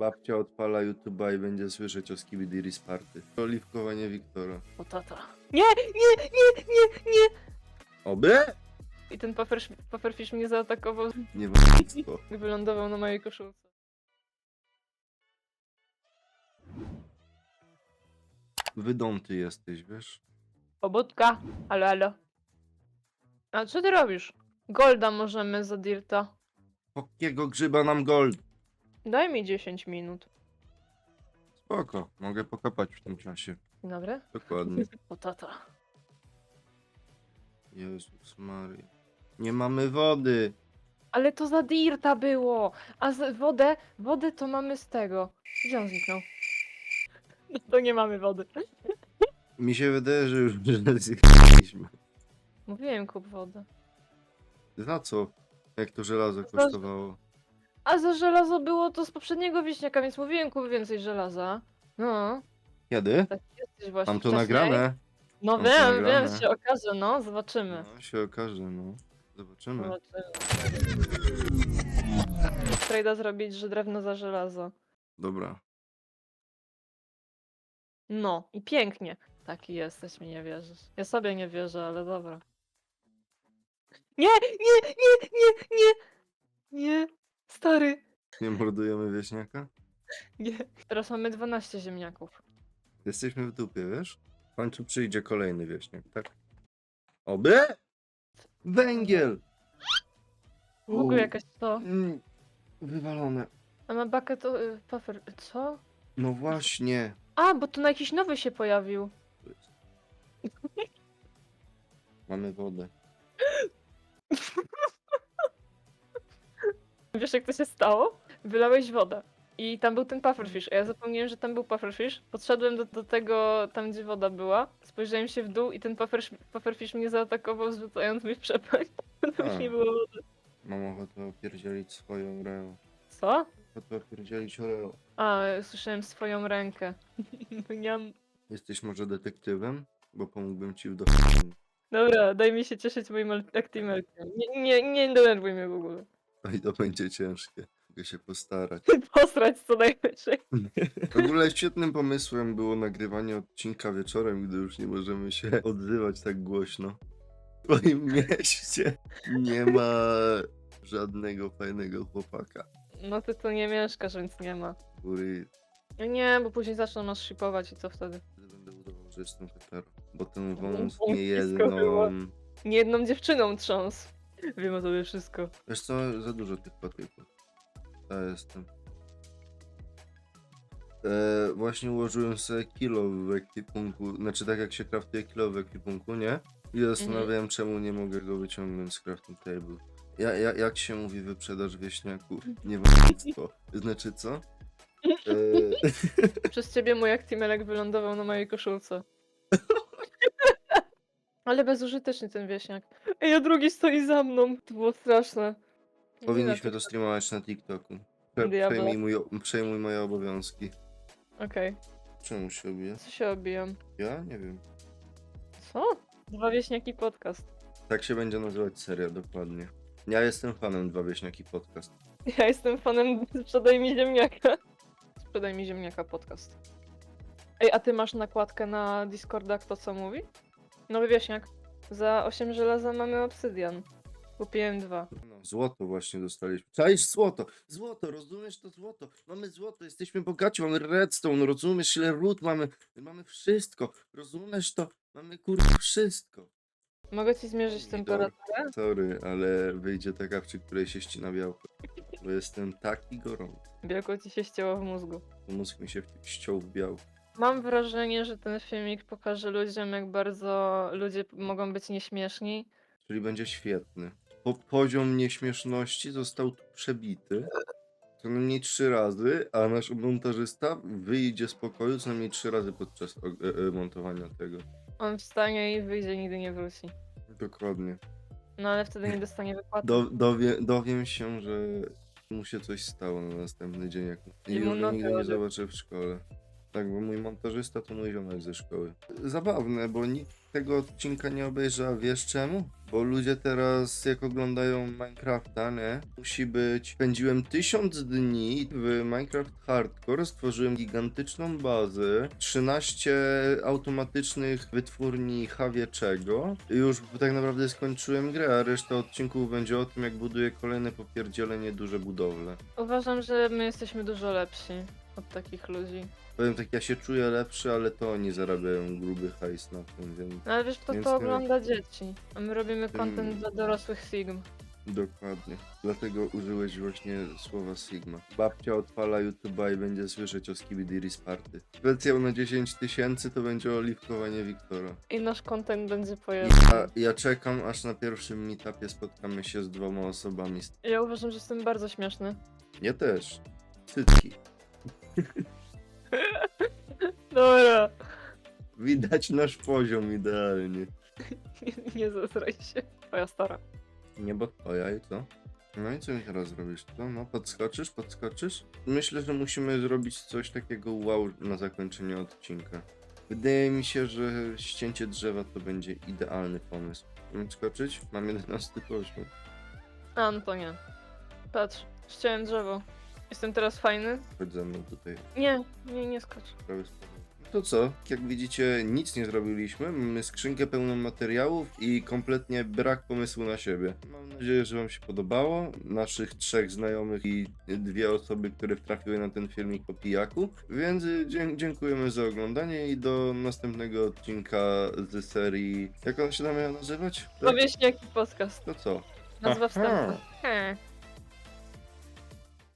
Babcia odpala YouTube'a i będzie słyszeć o Skibidi Party. Oliwkowanie Wiktora. O tata. Nie, nie, nie, nie, nie! Oby? I ten pufferfish, pufferfish mnie zaatakował Niewolnictwo. i wylądował na mojej koszulce. Wydąty jesteś, wiesz? Pobudka. Halo, halo. A co ty robisz? Golda możemy za Dirta. Jakiego grzyba nam gold? Daj mi 10 minut. Spoko, mogę pokapać w tym czasie. Dzień dobry. Dokładnie. O tata. Jezus Maria. Nie mamy wody. Ale to za Dirta było! A z wodę, wodę to mamy z tego. Gdzie on zniknął? No to nie mamy wody. Mi się wydaje, że już zjechaliśmy. Mówiłem kup wodę. Za co? Jak to żelazo kosztowało? A za żelazo było to z poprzedniego wieśniaka, więc mówiłem kup więcej żelaza. No, Kiedy? tak jesteś właśnie Mam to wcześniej. nagrane. No Mam to wiem, nagrane. wiem, się okaże, no, zobaczymy. No, się okaże, no. Zobaczymy. Zobaczymy. Trejda zrobić, że drewno za żelazo. Dobra. No, i pięknie. Taki jesteś, mi nie wierzysz. Ja sobie nie wierzę, ale dobra. Nie, nie, nie, nie, nie! Nie, stary. Nie mordujemy wieśniaka? Nie. Teraz mamy 12 ziemniaków. Jesteśmy w dupie, wiesz? W końcu przyjdzie kolejny wieśniak, tak? Oby? Węgiel! W ogóle U. jakaś to. Mm, Wywalone. A ma bakę to. y, Puffer. Co? No właśnie. A, bo tu na jakiś nowy się pojawił. Mamy wodę. Wiesz jak to się stało? Wylałeś wodę. I tam był ten pufferfish, a ja zapomniałem, że tam był pufferfish. Podszedłem do, do tego, tam gdzie woda była, spojrzałem się w dół i ten pufferfish, pufferfish mnie zaatakował, zrzucając mnie w przepaść. Tam już A. nie było wody. Mam ochotę opierdzielić swoją Oreo. Co? Ochotę opierdzielić Oreo. A, słyszałem swoją rękę. Niam. Jesteś może detektywem? Bo pomógłbym ci w do... Dobra, daj mi się cieszyć moim aktimelkiem. Nie, nie, nie denerwuj mnie w ogóle. I to będzie ciężkie. Mogę się postarać. Posrać co najwyżej. W ogóle świetnym pomysłem było nagrywanie odcinka wieczorem, gdy już nie możemy się odzywać tak głośno. W twoim mieście nie ma żadnego fajnego chłopaka. No ty tu nie mieszkasz, więc nie ma. Który Nie, bo później zaczną nas shipować i co wtedy? będę udawał, że jestem hetero. Bo ten No, wąs nie jedną... Nie jedną dziewczyną trząs. Wiem o tobie wszystko. Wiesz co, za dużo tych patyków. Ja jestem. E, właśnie ułożyłem sobie kilo w ekwipunku, znaczy tak jak się craftuje kilo w ekwipunku, nie? I zastanawiałem czemu nie mogę go wyciągnąć z crafting table. Ja, ja, jak się mówi wyprzedaż wieśniaków? Niewolnictwo. Znaczy co? E, Przez ciebie mój aktimelek wylądował na mojej koszulce. Ale bezużyteczny ten wieśniak. Ej, a drugi stoi za mną. To było straszne. Nie powinniśmy to streamować na TikToku. Prze- Diablo. Przejmij, mój, przejmuj moje obowiązki. Okej, Czemu się obija? co się obijam? Ja? Nie wiem. Co? Dwa wieśniaki podcast. Tak się będzie nazywać seria, dokładnie. Ja jestem fanem Dwa Wieśniaki Podcast. Ja jestem fanem Sprzedaj mi ziemniaka. Sprzedaj mi ziemniaka podcast. Ej, a ty masz nakładkę na Discorda, kto co mówi? Nowy wieśniak. Za 8 żelaza mamy obsydian. Kupiłem dwa. No, złoto właśnie dostaliśmy. Czaisz złoto? Złoto, rozumiesz to złoto? Mamy złoto, jesteśmy bogaci, mamy redstone, rozumiesz ile ród mamy? Mamy wszystko, rozumiesz to? Mamy kurwa wszystko. Mogę ci zmierzyć temperaturę? Sorry, ale wyjdzie taka, przy której się ścina białko. Bo jestem taki gorący. Białko ci się ścięło w mózgu. Mózg mi się ściął w białko. Mam wrażenie, że ten filmik pokaże ludziom, jak bardzo ludzie mogą być nieśmieszni. Czyli będzie świetny. Po poziom nieśmieszności został tu przebity. Co najmniej trzy razy, a nasz montażysta wyjdzie z pokoju co najmniej trzy razy podczas e, e, montowania tego. On wstanie i wyjdzie, nigdy nie wróci. Dokładnie. No ale wtedy nie dostanie wypłaty. Do, dowie, dowiem się, że mu się coś stało na następny dzień, jak I mu już go nogę nigdy nie zobaczę w szkole. Tak, bo mój montażysta to mój ziomek ze szkoły. Zabawne, bo nikt tego odcinka nie obejrzał. Wiesz czemu? Bo ludzie teraz, jak oglądają Minecrafta, nie? Musi być... Spędziłem tysiąc dni w Minecraft Hardcore, stworzyłem gigantyczną bazę, 13 automatycznych wytwórni Hawieczego. Już tak naprawdę skończyłem grę, a reszta odcinków będzie o tym, jak buduję kolejne popierdzielenie duże budowle. Uważam, że my jesteśmy dużo lepsi od takich ludzi. Powiem tak, ja się czuję lepszy, ale to oni zarabiają gruby hajs na tym, więc No ale wiesz, kto Więc to nie- ogląda dzieci. A my robimy Tym- content dla dorosłych Sigm. dokładnie. Dlatego użyłeś właśnie słowa Sigma. Babcia odpala YouTube'a i będzie słyszeć o Skibidi Resparty. Specjał na 10 tysięcy to będzie oliwkowanie Wiktora. I nasz content będzie Ja, ja czekam, aż na pierwszym meetupie spotkamy się z dwoma osobami. Ja uważam, że jestem bardzo śmieszny. Ja też. Cycki. Dobra. Widać nasz poziom idealnie. Nie, nie zesraj się. Twoja stara. Nie bo twoja i co? No i co mi teraz zrobisz? Co? No podskoczysz, podskoczysz? Myślę, że musimy zrobić coś takiego wow na zakończenie odcinka. Wydaje mi się, że ścięcie drzewa to będzie idealny pomysł. Mam skoczyć? Mam 11 poziom. A, no to nie. Patrz, ściąłem drzewo. Jestem teraz fajny? Chodź ze mną tutaj. Nie, nie, nie skocz. Prawie spadłem. To co? Jak widzicie, nic nie zrobiliśmy. Mamy skrzynkę pełną materiałów i kompletnie brak pomysłu na siebie. Mam nadzieję, że Wam się podobało. Naszych trzech znajomych i dwie osoby, które wtrafiły na ten filmik po pijaku. Więc dzie- dziękujemy za oglądanie i do następnego odcinka z serii. Jak on się tam miał nazywać? Tak? Powieśniaki podcast. To co? Nazwa Aha. wstępna. He.